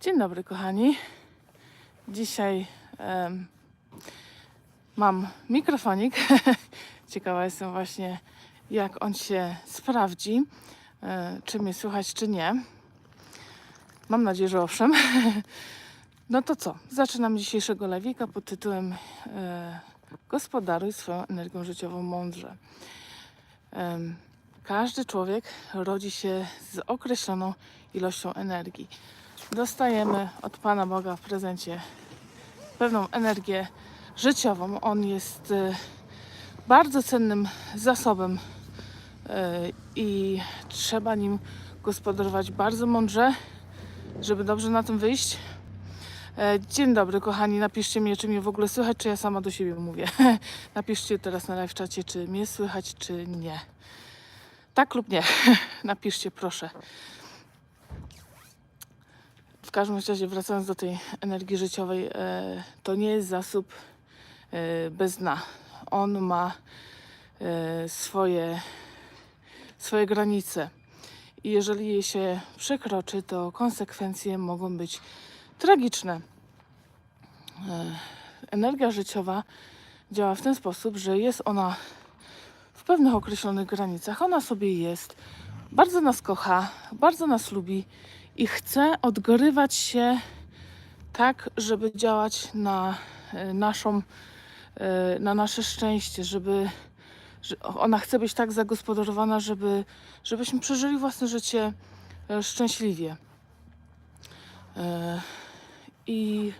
Dzień dobry, kochani. Dzisiaj em, mam mikrofonik. Ciekawa jestem właśnie, jak on się sprawdzi, e, czy mnie słychać, czy nie. Mam nadzieję, że owszem. No to co? Zaczynam dzisiejszego lewika pod tytułem e, Gospodaruj swoją energią życiową mądrze. Każdy człowiek rodzi się z określoną ilością energii. Dostajemy od Pana Boga w prezencie pewną energię życiową. On jest e, bardzo cennym zasobem e, i trzeba nim gospodarować bardzo mądrze, żeby dobrze na tym wyjść. E, Dzień dobry, kochani. Napiszcie mi, czy mnie w ogóle słychać, czy ja sama do siebie mówię. Napiszcie teraz na live czacie, czy mnie słychać, czy nie. Tak lub nie. Napiszcie, proszę. W każdym razie, wracając do tej energii życiowej, e, to nie jest zasób e, bez dna. On ma e, swoje, swoje granice. I jeżeli je się przekroczy, to konsekwencje mogą być tragiczne. Energia życiowa działa w ten sposób, że jest ona w pewnych określonych granicach. Ona sobie jest, bardzo nas kocha, bardzo nas lubi i chce odgrywać się tak, żeby działać na e, naszą, e, na nasze szczęście, żeby że ona chce być tak zagospodarowana, żeby, żebyśmy przeżyli własne życie e, szczęśliwie. I,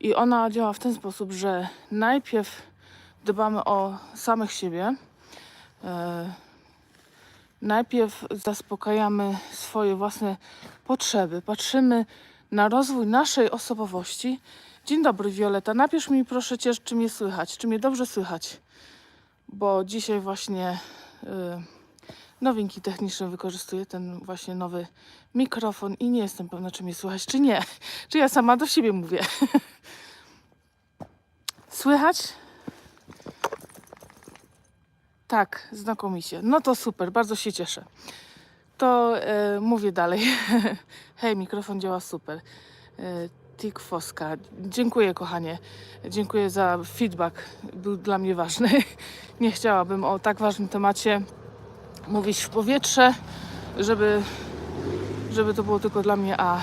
I ona działa w ten sposób, że najpierw dbamy o samych siebie. Najpierw zaspokajamy swoje własne potrzeby, patrzymy na rozwój naszej osobowości. Dzień dobry, Wioleta. Napisz mi proszę cię, czy mnie słychać, czy mnie dobrze słychać, bo dzisiaj właśnie y, nowinki techniczne wykorzystuję, ten właśnie nowy mikrofon i nie jestem pewna, czy mnie słychać, czy nie. Czy ja sama do siebie mówię. Słychać? Tak, znakomicie. No to super, bardzo się cieszę. To e, mówię dalej. Hej, mikrofon działa super. E, Tik Foska. Dziękuję, kochanie. Dziękuję za feedback. Był dla mnie ważny. Nie chciałabym o tak ważnym temacie mówić w powietrze, żeby, żeby to było tylko dla mnie, a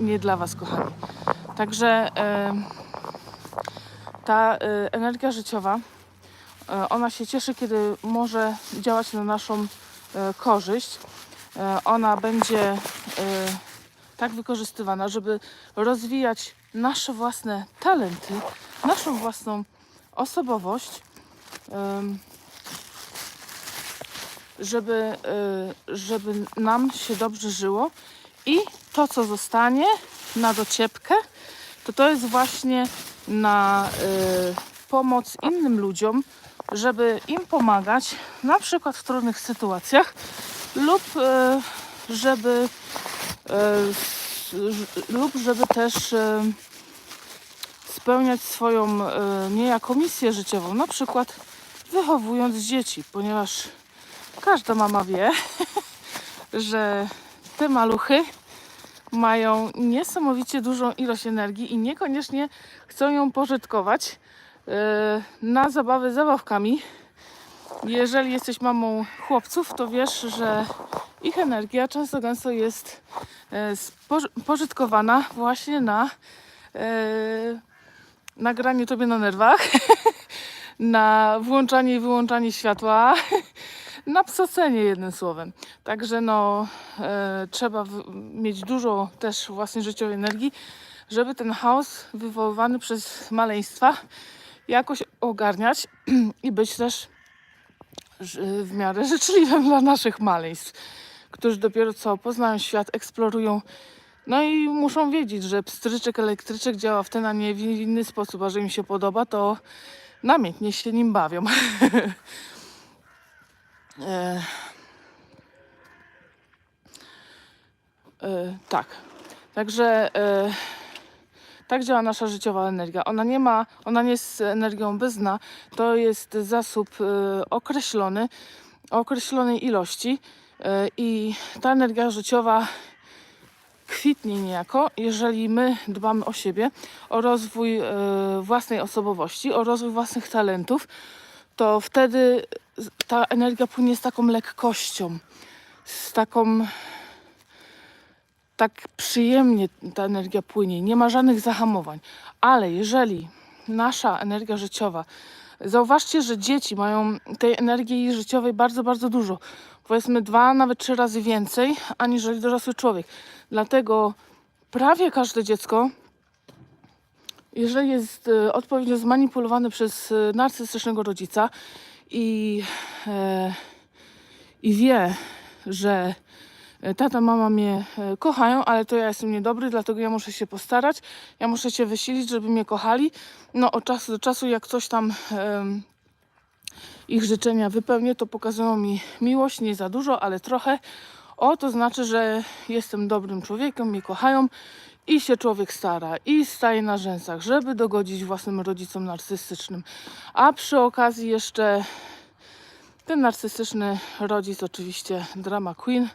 nie dla Was, kochani. Także e, ta e, energia życiowa Ona się cieszy, kiedy może działać na naszą e, korzyść. E, Ona będzie e, tak wykorzystywana, żeby rozwijać nasze własne talenty, naszą własną osobowość, żeby, e, żeby nam się dobrze żyło i to, co zostanie na dociepkę, to to jest właśnie na e, pomoc innym ludziom, żeby im pomagać, na przykład w trudnych sytuacjach, lub e, żeby e, lub żeby też e, spełniać swoją niejako misję życiową, na przykład wychowując dzieci, ponieważ każda mama wie, że te maluchy mają niesamowicie dużą ilość energii i niekoniecznie chcą ją pożytkować na zabawy zabawkami. Jeżeli jesteś mamą chłopców, to wiesz, że ich energia często gęsto jest e, pożytkowana właśnie na e, nagranie tobie na nerwach, na włączanie i wyłączanie światła, na psocenie jednym słowem. Także no, e, trzeba mieć dużo też własnej życiowej energii, żeby ten chaos wywoływany przez maleństwa jakoś ogarniać i być też w miarę życzliwym dla naszych maleństw, którzy dopiero co poznają świat, eksplorują. No i muszą wiedzieć, że pstryczek elektryczek działa w ten, a nie w inny sposób, a że im się podoba, to namiętnie się nim bawią. e, e, tak. Także e, tak działa nasza życiowa energia. Ona nie ma, ona nie jest energią bez dna. To jest zasób e, określony, o określonej ilości. E, I ta energia życiowa kwitnie niejako, jeżeli my dbamy o siebie, o rozwój e, własnej osobowości, o rozwój własnych talentów, to wtedy ta energia płynie z taką lekkością, z taką tak przyjemnie ta energia płynie, nie ma żadnych zahamowań. Ale jeżeli nasza energia życiowa, zauważcie, że dzieci mają tej energii życiowej bardzo, bardzo dużo. Powiedzmy dwa, nawet trzy razy więcej, aniżeli dorosły człowiek. Dlatego prawie każde dziecko, jeżeli jest e, odpowiednio zmanipulowane przez e, narcystycznego rodzica i, e, i wie, że tata, mama mnie e, kochają, ale to ja jestem niedobry, dlatego ja muszę się postarać, ja muszę się wysilić, żeby mnie kochali. No od czasu do czasu, jak coś tam em, ich życzenia wypełnię, to pokazują mi miłość, nie za dużo, ale trochę. O, to znaczy, że jestem dobrym człowiekiem, mnie kochają i się człowiek stara i staje na rzęsach, żeby dogodzić własnym rodzicom narcystycznym. A przy okazji jeszcze ten narcystyczny rodzic, oczywiście drama queen,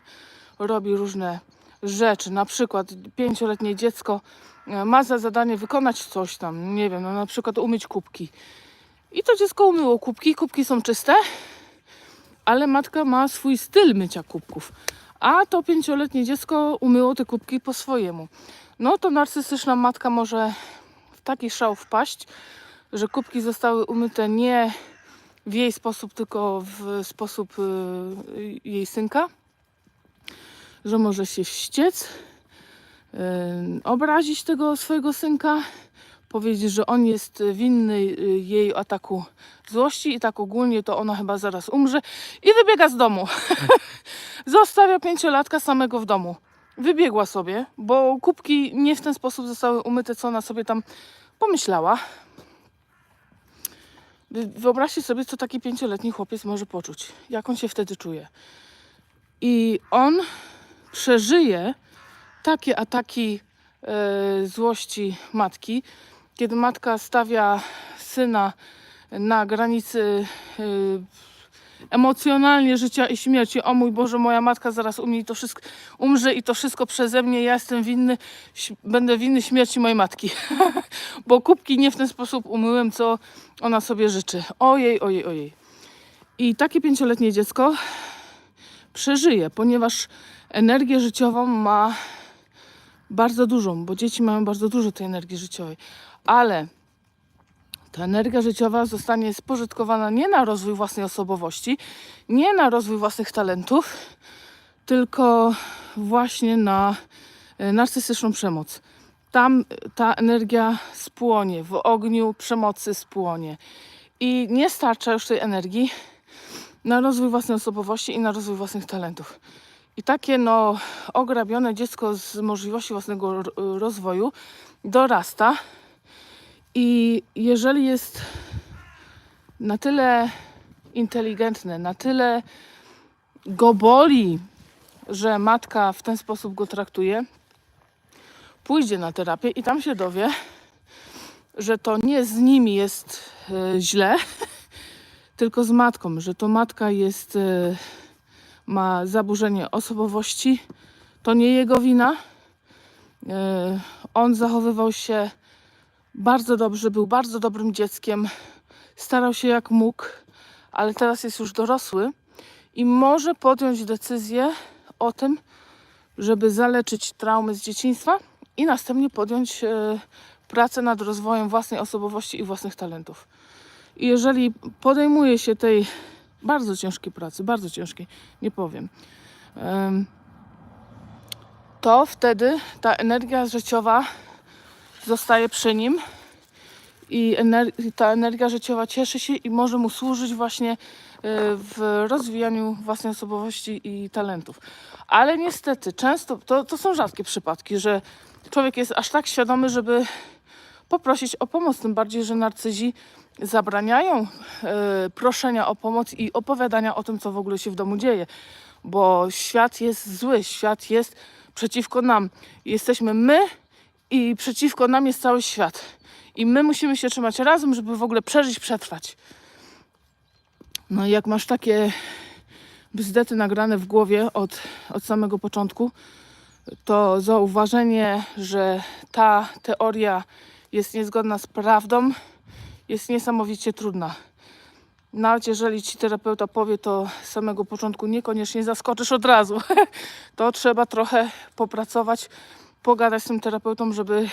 robi różne rzeczy. Na przykład pięcioletnie dziecko e, ma za zadanie wykonać coś tam, nie wiem, no na przykład umyć kubki. I to dziecko umyło kubki, kubki są czyste, ale matka ma swój styl mycia kubków. A to pięcioletnie dziecko umyło te kubki po swojemu. No to narcystyczna matka może w taki szał wpaść, że kubki zostały umyte nie w jej sposób, tylko w sposób y, jej synka, że może się wściec, obrazić tego swojego synka, powiedzieć, że on jest winny y, jej ataku złości i tak ogólnie to ona chyba zaraz umrze i wybiega z domu. Zostawia pięciolatka samego w domu. Wybiegła sobie, bo kubki nie w ten sposób zostały umyte, co ona sobie tam pomyślała. Wy- Wyobraźcie sobie, co taki pięcioletni chłopiec może poczuć, jak on się wtedy czuje. I on przeżyje takie ataki e, złości matki, kiedy matka stawia syna na granicy e, emocjonalnie życia i śmierci. O mój Boże, moja matka zaraz umie to wszystko, umrze i to wszystko przeze mnie. Ja jestem winny, będę winny śmierci mojej matki. Bo kubki nie w ten sposób umyłem, co ona sobie życzy. Ojej, ojej, ojej. I takie pięcioletnie dziecko przeżyje, ponieważ energię życiową ma bardzo dużą, bo dzieci mają bardzo dużo tej energii życiowej. Ale ta energia życiowa zostanie spożytkowana nie na rozwój własnej osobowości, nie na rozwój własnych talentów, tylko właśnie na e, narcystyczną przemoc. Tam ta energia spłonie, w ogniu przemocy spłonie. I nie starcza już tej energii na rozwój własnej osobowości i na rozwój własnych talentów. I takie no, ograbione dziecko z możliwości własnego ro- rozwoju dorasta. I jeżeli jest na tyle inteligentne, na tyle go boli, że matka w ten sposób go traktuje, pójdzie na terapię i tam się dowie, że to nie z nimi jest e, źle, tylko z matką, że to matka jest, e, ma zaburzenie osobowości, to nie jego wina. E, on zachowywał się bardzo dobrze, był bardzo dobrym dzieckiem, starał się jak mógł, ale teraz jest już dorosły i może podjąć decyzję o tym, żeby zaleczyć traumy z dzieciństwa i następnie podjąć e, pracę nad rozwojem własnej osobowości i własnych talentów. I jeżeli podejmuje się tej bardzo ciężkiej pracy, bardzo ciężkiej, nie powiem, em, to wtedy ta energia życiowa zostaje przy nim i ta energia życiowa cieszy się i może mu służyć właśnie e, w rozwijaniu własnej osobowości i talentów. Ale niestety, często to, to są rzadkie przypadki, że człowiek jest aż tak świadomy, żeby poprosić o pomoc. Tym bardziej, że narcyzi zabraniają e, proszenia o pomoc i opowiadania o tym, co w ogóle się w domu dzieje. Bo świat jest zły, świat jest przeciwko nam. Jesteśmy my i przeciwko nam jest cały świat. I my musimy się trzymać razem, żeby w ogóle przeżyć, przetrwać. No i jak masz takie bzdety nagrane w głowie od, od samego początku, to zauważenie, że ta teoria jest niezgodna z prawdą, jest niesamowicie trudna. Nawet jeżeli ci terapeuta powie to z samego początku, niekoniecznie zaskoczysz od razu. to trzeba trochę popracować, pogadać z tym terapeutą, żeby,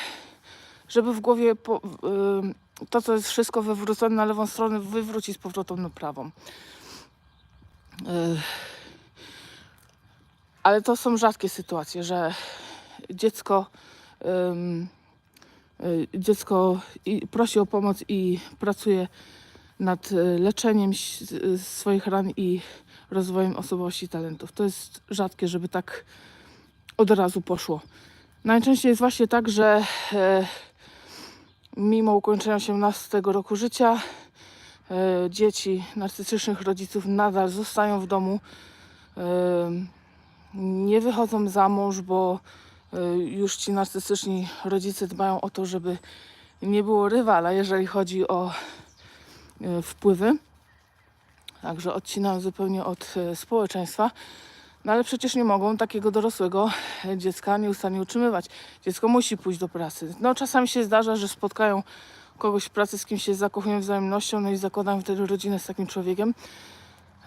żeby w głowie po, y, to, co jest wszystko wywrócone na lewą stronę, wywrócić z powrotem na prawą. Y, ale to są rzadkie sytuacje, że dziecko, dziecko i prosi o pomoc i pracuje nad y, leczeniem y, swoich ran i rozwojem osobowości i talentów. To jest rzadkie, żeby tak od razu poszło. Najczęściej jest właśnie tak, że e, mimo ukończenia 18 roku życia e, dzieci narcystycznych rodziców nadal zostają w domu. em, nie wychodzą za mąż, bo y, już ci narcystyczni rodzice dbają o to, żeby nie było rywala, jeżeli chodzi o y, wpływy. Także odcinają zupełnie od y, społeczeństwa. No ale przecież nie mogą takiego dorosłego y, dziecka nieustannie utrzymywać. Dziecko musi pójść do pracy. No czasami się zdarza, że spotkają kogoś w pracy, z kim się zakochują wzajemnością, no i zakładają wtedy rodzinę z takim człowiekiem.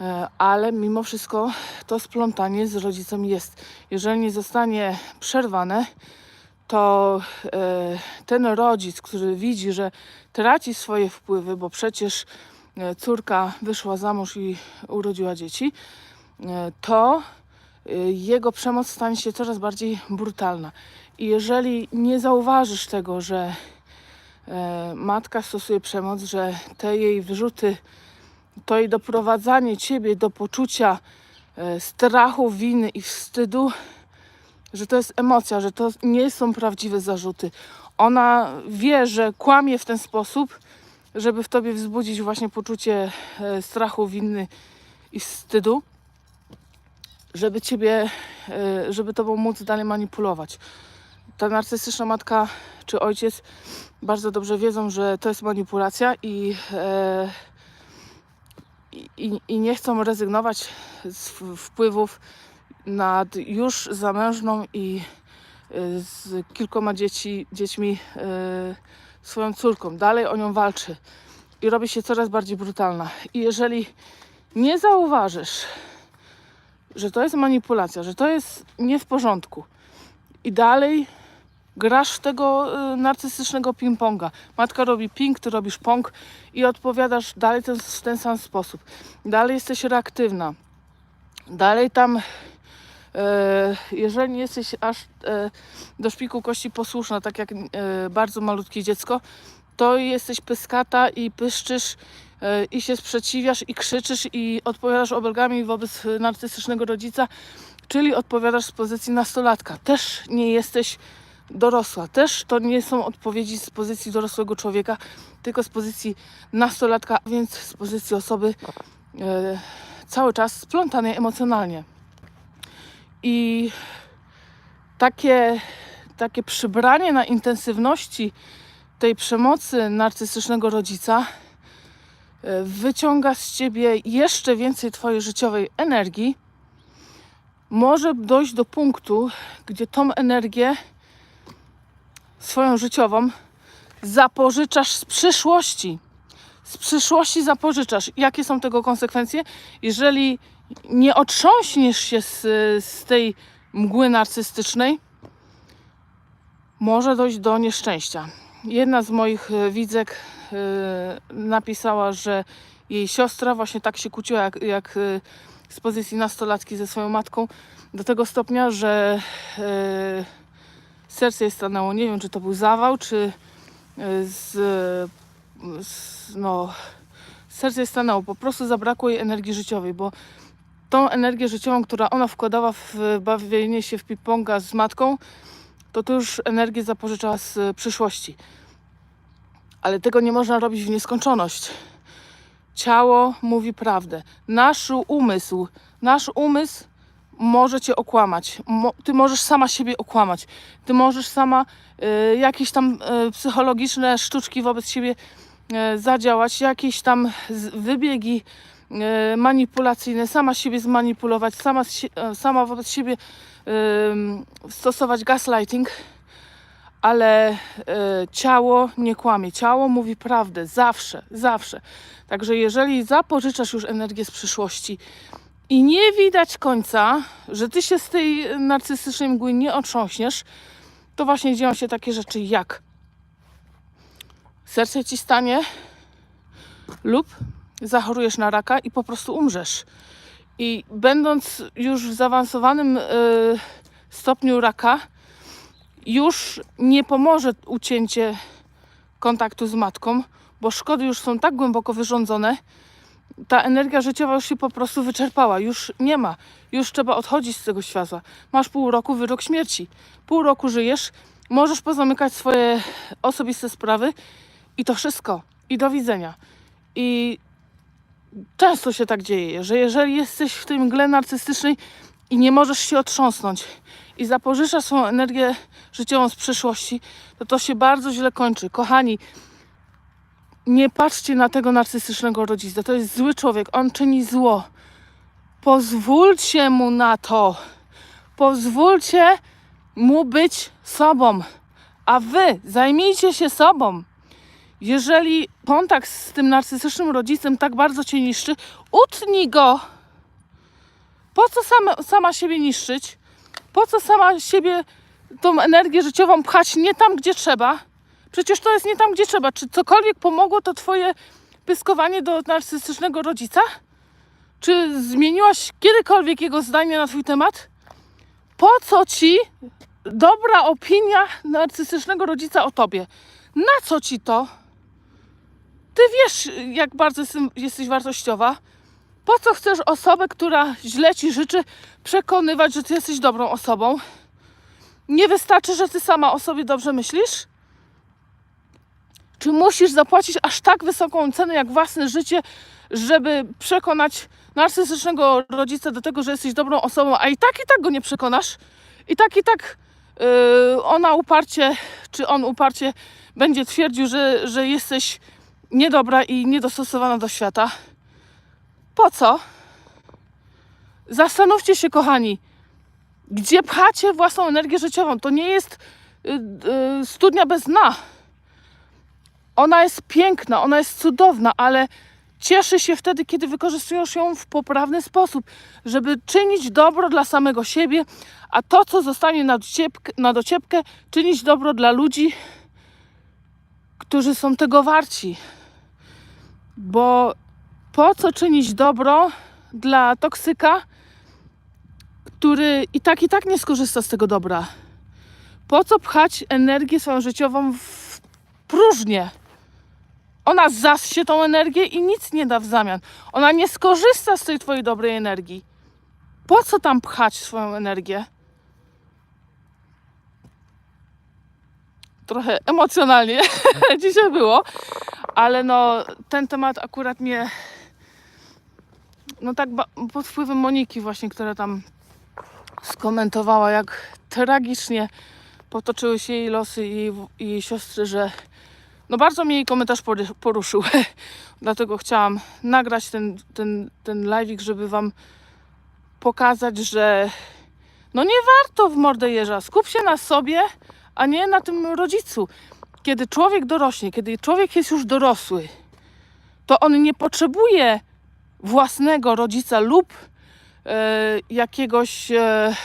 E, ale mimo wszystko to splątanie z rodzicem jest. Jeżeli nie zostanie przerwane, to e, ten rodzic, który widzi, że traci swoje wpływy, bo przecież e, córka wyszła za mąż i urodziła dzieci, to jego przemoc stanie się coraz bardziej brutalna. I jeżeli nie zauważysz tego, że matka stosuje przemoc, że te jej wyrzuty to i doprowadzanie ciebie do poczucia e, strachu, winy i wstydu, że to jest emocja, że to nie są prawdziwe zarzuty. Ona wie, że kłamie w ten sposób, żeby w tobie wzbudzić właśnie poczucie e, strachu, winy i wstydu, żeby ciebie, e, żeby tobą móc dalej manipulować. Ta narcystyczna matka czy ojciec bardzo dobrze wiedzą, że to jest manipulacja i i, i- nie chcą rezygnować z wpływów nad już zamężną i y, z kilkoma dzieci, dziećmi y, swoją córką. Dalej o nią walczy i robi się coraz bardziej brutalna. I jeżeli nie zauważysz, że to jest manipulacja, że to jest nie w porządku i dalej grasz w tego y, narcystycznego ping-ponga. Matka robi ping, ty robisz pong i odpowiadasz dalej ten, w ten sam sposób. Dalej jesteś reaktywna. Dalej tam, e, jeżeli nie jesteś aż e, do szpiku kości posłuszna, tak jak e, bardzo malutkie dziecko, to jesteś pyskata i pyszczysz i się sprzeciwiasz i krzyczysz i odpowiadasz obelgami wobec narcystycznego rodzica, czyli odpowiadasz z pozycji nastolatka. Też nie jesteś dorosła. Też to nie są odpowiedzi z pozycji dorosłego człowieka, tylko z pozycji nastolatka, więc z pozycji osoby e, cały czas splątanej emocjonalnie. I takie, takie przybranie na intensywności tej przemocy narcystycznego rodzica e, wyciąga z ciebie jeszcze więcej twojej życiowej energii. Może dojść do punktu, gdzie tą energię swoją życiową zapożyczasz z przyszłości. Z przyszłości zapożyczasz. Jakie są tego konsekwencje? Jeżeli nie otrząśniesz się z, z tej mgły narcystycznej, może dojść do nieszczęścia. Jedna z moich e, widzek e, napisała, że jej siostra właśnie tak się kłóciła, jak, jak e, z pozycji nastolatki ze swoją matką, do tego stopnia, że e, serce jej stanęło. Nie wiem, czy to był zawał, czy e, z, z no, serce jej stanęło. Po prostu zabrakło jej energii życiowej, bo tą energię życiową, która ona wkładała w bawienie się w ping-ponga z matką, to tu już energię zapożyczała z przyszłości. Ale tego nie można robić w nieskończoność. Ciało mówi prawdę. Nasz umysł, nasz umysł może cię okłamać. Mo, ty możesz sama siebie okłamać. Ty możesz sama y, jakieś tam y, psychologiczne sztuczki wobec siebie y, zadziałać, jakieś tam wybiegi e, manipulacyjne, sama siebie zmanipulować, sama, e, sama wobec siebie em, stosować gaslighting, ale e, ciało nie kłamie. Ciało mówi prawdę zawsze, zawsze. Także jeżeli zapożyczasz już energię z przyszłości i nie widać końca, że ty się z tej narcystycznej mgły nie otrząśniesz, to właśnie dzieją się takie rzeczy jak serce ci stanie lub zachorujesz na raka i po prostu umrzesz. I będąc już w zaawansowanym y, stopniu raka, już nie pomoże ucięcie kontaktu z matką, bo szkody już są tak głęboko wyrządzone, ta energia życiowa już się po prostu wyczerpała, już nie ma, już trzeba odchodzić z tego świata. Masz pół roku wyrok śmierci, pół roku żyjesz, możesz pozamykać swoje osobiste sprawy i to wszystko. I do widzenia. I często się tak dzieje, że jeżeli jesteś w tej mgle narcystycznej i nie możesz się otrząsnąć i zapożyczasz swoją energię życiową z przeszłości, to to się bardzo źle kończy. Kochani, nie patrzcie na tego narcystycznego rodzica. To jest zły człowiek. On czyni zło. Pozwólcie mu na to. Pozwólcie mu być sobą. A wy zajmijcie się sobą. Jeżeli kontakt z tym narcystycznym rodzicem tak bardzo cię niszczy, utnij go. Po co sama, sama siebie niszczyć? Po co sama siebie tą energię życiową pchać nie tam, gdzie trzeba? Przecież to jest nie tam, gdzie trzeba. Czy cokolwiek pomogło to twoje pyskowanie do narcystycznego rodzica? Czy zmieniłaś kiedykolwiek jego zdanie na twój temat? Po co ci dobra opinia narcystycznego rodzica o tobie? Na co ci to? Ty wiesz, jak bardzo jesteś wartościowa. Po co chcesz osobę, która źle ci życzy, przekonywać, że ty jesteś dobrą osobą? Nie wystarczy, że ty sama o sobie dobrze myślisz? Czy musisz zapłacić aż tak wysoką cenę jak własne życie, żeby przekonać narcystycznego rodzica do tego, że jesteś dobrą osobą, a i tak i tak go nie przekonasz? I tak i tak yy, ona uparcie, czy on uparcie będzie twierdził, że, że jesteś niedobra i niedostosowana do świata. Po co? Zastanówcie się, kochani, gdzie pchacie własną energię życiową. To nie jest y, y, studnia bez dna. Ona jest piękna, ona jest cudowna, ale cieszy się wtedy, kiedy wykorzystujesz ją w poprawny sposób, żeby czynić dobro dla samego siebie, a to, co zostanie na dociepkę, na dociepkę czynić dobro dla ludzi, którzy są tego warci. Bo po co czynić dobro dla toksyka, który i tak i tak nie skorzysta z tego dobra? Po co pchać energię swoją życiową w próżnię? Ona zassie tą energię i nic nie da w zamian. Ona nie skorzysta z tej twojej dobrej energii. Po co tam pchać swoją energię? Trochę emocjonalnie dzisiaj było, ale no ten temat akurat mnie no tak pod wpływem Moniki właśnie, która tam skomentowała jak tragicznie potoczyły się jej losy i jej, jej siostry, że no bardzo mnie jej komentarz poruszył. Dlatego chciałam nagrać ten, ten, ten live'ik, żeby wam pokazać, że no nie warto w mordę jeża. Skup się na sobie, a nie na tym rodzicu. Kiedy człowiek dorośnie, kiedy człowiek jest już dorosły, to on nie potrzebuje własnego rodzica lub e, jakiegoś e,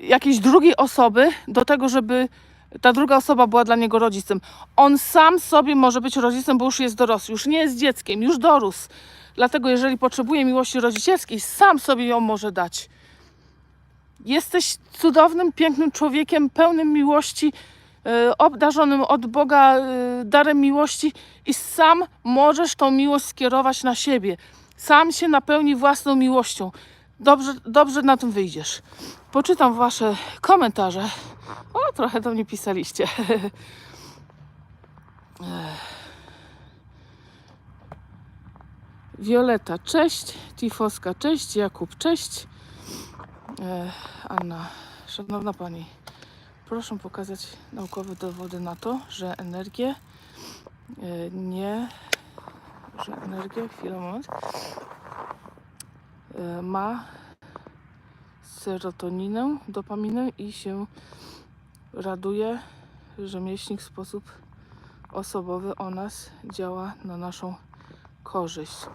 jakiejś drugiej osoby do tego, żeby ta druga osoba była dla niego rodzicem. On sam sobie może być rodzicem, bo już jest dorosły, już nie jest dzieckiem, już dorósł. Dlatego, jeżeli potrzebuje miłości rodzicielskiej, sam sobie ją może dać. Jesteś cudownym, pięknym człowiekiem, pełnym miłości, e, obdarzonym od Boga e, darem miłości i sam możesz tą miłość skierować na siebie. Sam się napełni własną miłością. Dobrze, dobrze na tym wyjdziesz. Poczytam Wasze komentarze. O, trochę do mnie pisaliście. Wioleta, cześć. Tifoska, cześć. Jakub, cześć. E, Anna, szanowna Pani, proszę pokazać naukowe dowody na to, że energię e, nie że energia, chwilę, moment, e, ma serotoninę, dopaminę i się raduje, że mięśnik w sposób osobowy o nas działa na naszą korzyść.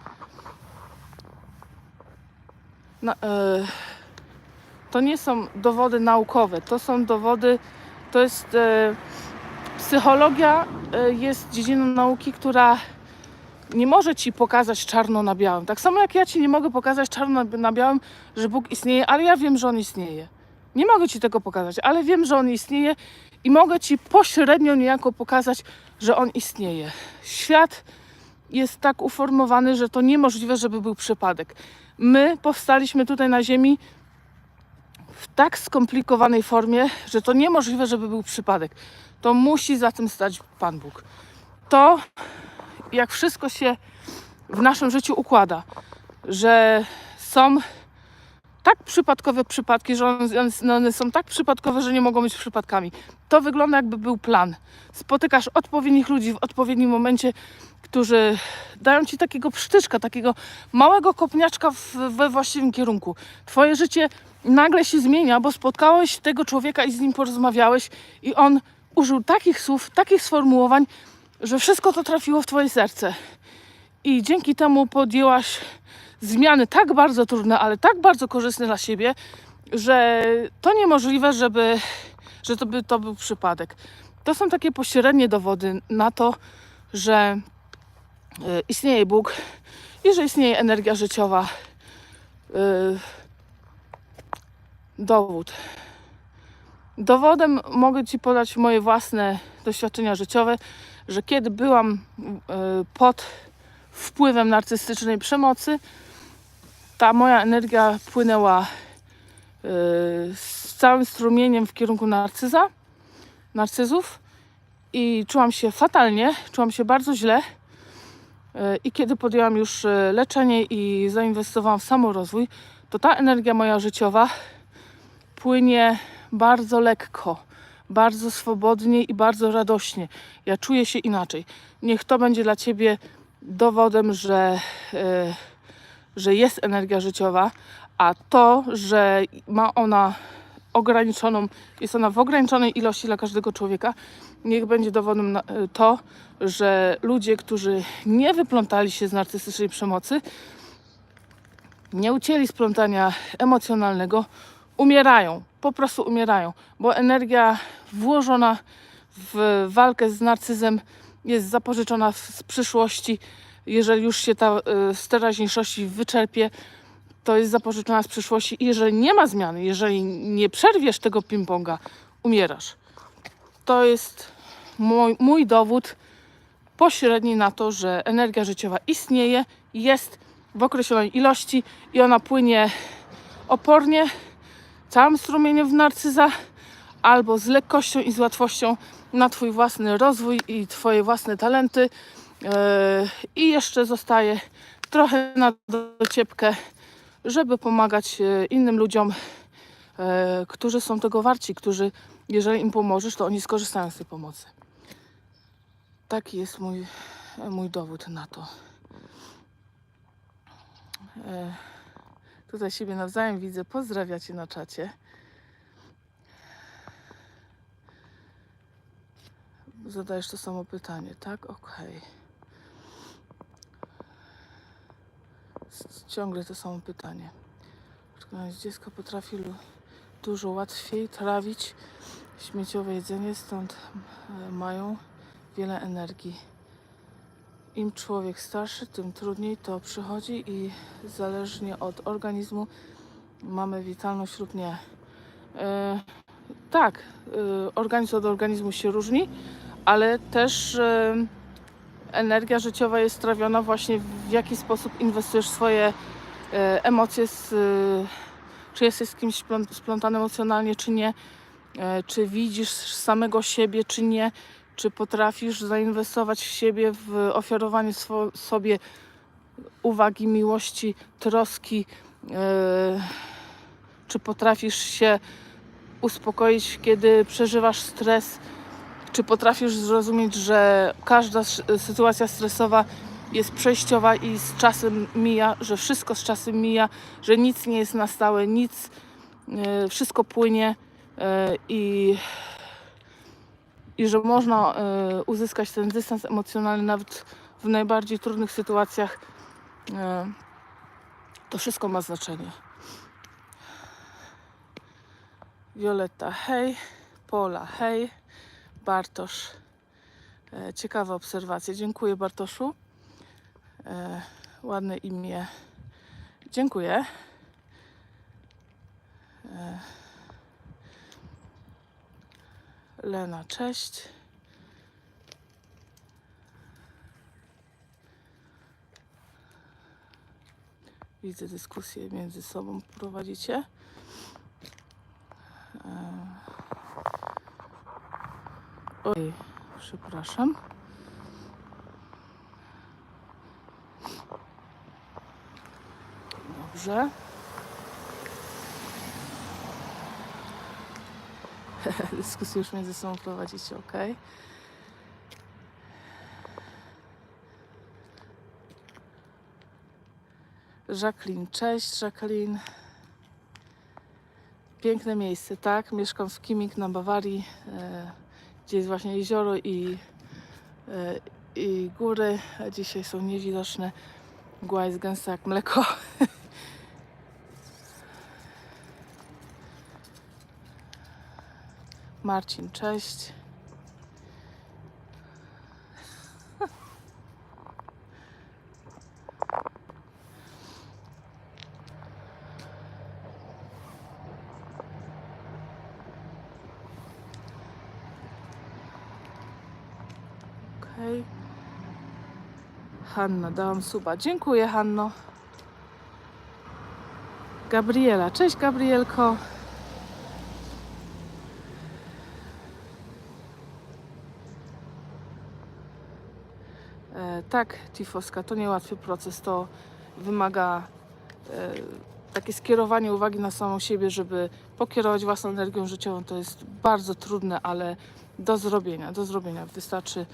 E, to nie są dowody naukowe, to są dowody, to jest e, psychologia e, jest dziedziną nauki, która nie może ci pokazać czarno na białym. Tak samo jak ja ci nie mogę pokazać czarno na białym, że Bóg istnieje, ale ja wiem, że on istnieje. Nie mogę ci tego pokazać, ale wiem, że on istnieje i mogę ci pośrednio niejako pokazać, że on istnieje. Świat jest tak uformowany, że to niemożliwe, żeby był przypadek. My powstaliśmy tutaj na Ziemi w tak skomplikowanej formie, że to niemożliwe, żeby był przypadek. To musi za tym stać Pan Bóg. To, jak wszystko się w naszym życiu układa, że są tak przypadkowe przypadki, że one, są tak przypadkowe, że nie mogą być przypadkami. To wygląda jakby był plan. Spotykasz odpowiednich ludzi w odpowiednim momencie, którzy dają ci takiego psztyczka, takiego małego kopniaczka w, we właściwym kierunku. Twoje życie nagle się zmienia, bo spotkałeś tego człowieka i z nim porozmawiałeś i on użył takich słów, takich sformułowań, że wszystko to trafiło w twoje serce. I dzięki temu podjęłaś zmiany tak bardzo trudne, ale tak bardzo korzystne dla siebie, że to niemożliwe, żeby, że to, by, to był przypadek. To są takie pośrednie dowody na to, że e, istnieje Bóg i że istnieje energia życiowa. E, Dowód. Dowodem mogę Ci podać moje własne doświadczenia życiowe, że kiedy byłam e, pod wpływem narcystycznej przemocy, ta moja energia płynęła e, z całym strumieniem w kierunku narcyza, narcyzów i czułam się fatalnie, czułam się bardzo źle. E, I kiedy podjęłam już leczenie i zainwestowałam w samorozwój, to ta energia moja życiowa płynie bardzo lekko, bardzo swobodnie i bardzo radośnie. Ja czuję się inaczej. Niech to będzie dla Ciebie dowodem, że, e, że jest energia życiowa, a to, że ma ona ograniczoną, jest ona w ograniczonej ilości dla każdego człowieka, niech będzie dowodem e, to, że ludzie, którzy nie wyplątali się z narcystycznej przemocy, nie ucięli splątania emocjonalnego, umierają. Po prostu umierają, bo energia włożona w walkę z narcyzem jest zapożyczona z przyszłości. Jeżeli już się ta y, z teraźniejszości wyczerpie, to jest zapożyczona z przyszłości. I jeżeli nie ma zmiany, jeżeli nie przerwiesz tego ping-ponga, umierasz. To jest mój, mój dowód pośredni na to, że energia życiowa istnieje, jest w określonej ilości i ona płynie opornie, całym strumieniem w narcyza, albo z lekkością i z łatwością na Twój własny rozwój i Twoje własne talenty. Yy, I jeszcze zostaje trochę na dociepkę, żeby pomagać e, innym ludziom, e, którzy są tego warci, którzy, jeżeli im pomożesz, to oni skorzystają z tej pomocy. Taki jest mój, mój dowód na to. E, Tutaj siebie nawzajem widzę. Pozdrawiacie na czacie. Zadajesz to samo pytanie, tak? Okej. S- Ciągle to samo pytanie. Dziecko potrafi dużo łatwiej trawić śmieciowe jedzenie, stąd e, mają wiele energii. Im człowiek starszy, tym trudniej to przychodzi i zależnie od organizmu mamy witalność lub nie. E, tak, e, organizm od organizmu się różni, ale też e, energia życiowa jest trawiona właśnie w jaki sposób inwestujesz swoje e, emocje, z, e, czy jesteś z kimś splą- splątany emocjonalnie, czy nie, czy widzisz samego siebie, czy nie, czy potrafisz zainwestować w siebie, w ofiarowanie sobie uwagi, miłości, troski, czy potrafisz się uspokoić, kiedy przeżywasz stres, czy potrafisz zrozumieć, że każda sytuacja stresowa jest przejściowa i z czasem mija, że wszystko z czasem mija, że nic nie jest na stałe, nic, e, wszystko płynie e, i, i że można e, uzyskać ten dystans emocjonalny nawet w najbardziej trudnych sytuacjach. To wszystko ma znaczenie. Violetta, hej. Pola, hej. Bartosz. E, ciekawa obserwacja. Dziękuję Bartoszu. E, ładne imię. Dziękuję. E, Lena, cześć. Widzę dyskusję między sobą prowadzicie. Oj, przepraszam. Dobrze. Dyskusję już między sobą prowadzicie, ok? Jacqueline, cześć Jacqueline. Piękne miejsce, tak? Mieszkam w Kimik na Bawarii, e, gdzie jest właśnie jezioro i, e, i góry. A dzisiaj są niewidoczne. Mgła jest gęsta jak mleko. Marcin, cześć. Okej. Hanna, dałam suba. Dziękuję, Hanno. Gabriela. Cześć, Gabrielko. E, tak, Tifoska, to niełatwy proces. To wymaga e, takie skierowanie uwagi na samą siebie, żeby pokierować własną energią życiową. To jest bardzo trudne, ale do zrobienia, do zrobienia. Wystarczy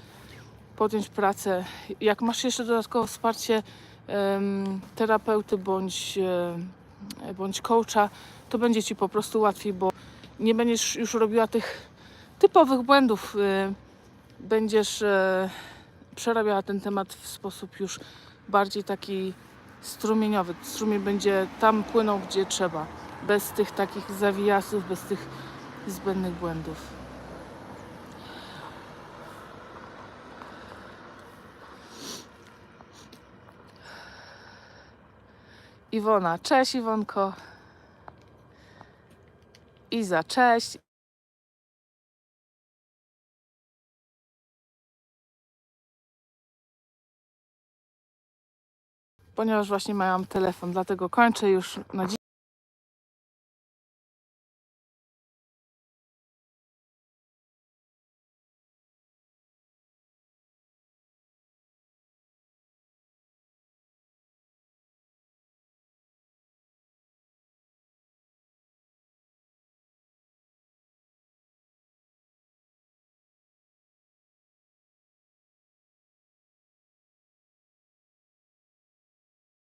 podjąć pracę. Jak masz jeszcze dodatkowe wsparcie terapeuty bądź, e, bądź coacha, to będzie ci po prostu łatwiej, bo nie będziesz już robiła tych typowych błędów. e, Będziesz e, przerabiała ten temat w sposób już bardziej taki strumieniowy. Strumień będzie tam płynął, gdzie trzeba. Bez tych takich zawijasów, bez tych zbędnych błędów. Iwona, cześć Iwonko. Iza, cześć. Ponieważ właśnie miałam telefon, dlatego kończę już na dziś.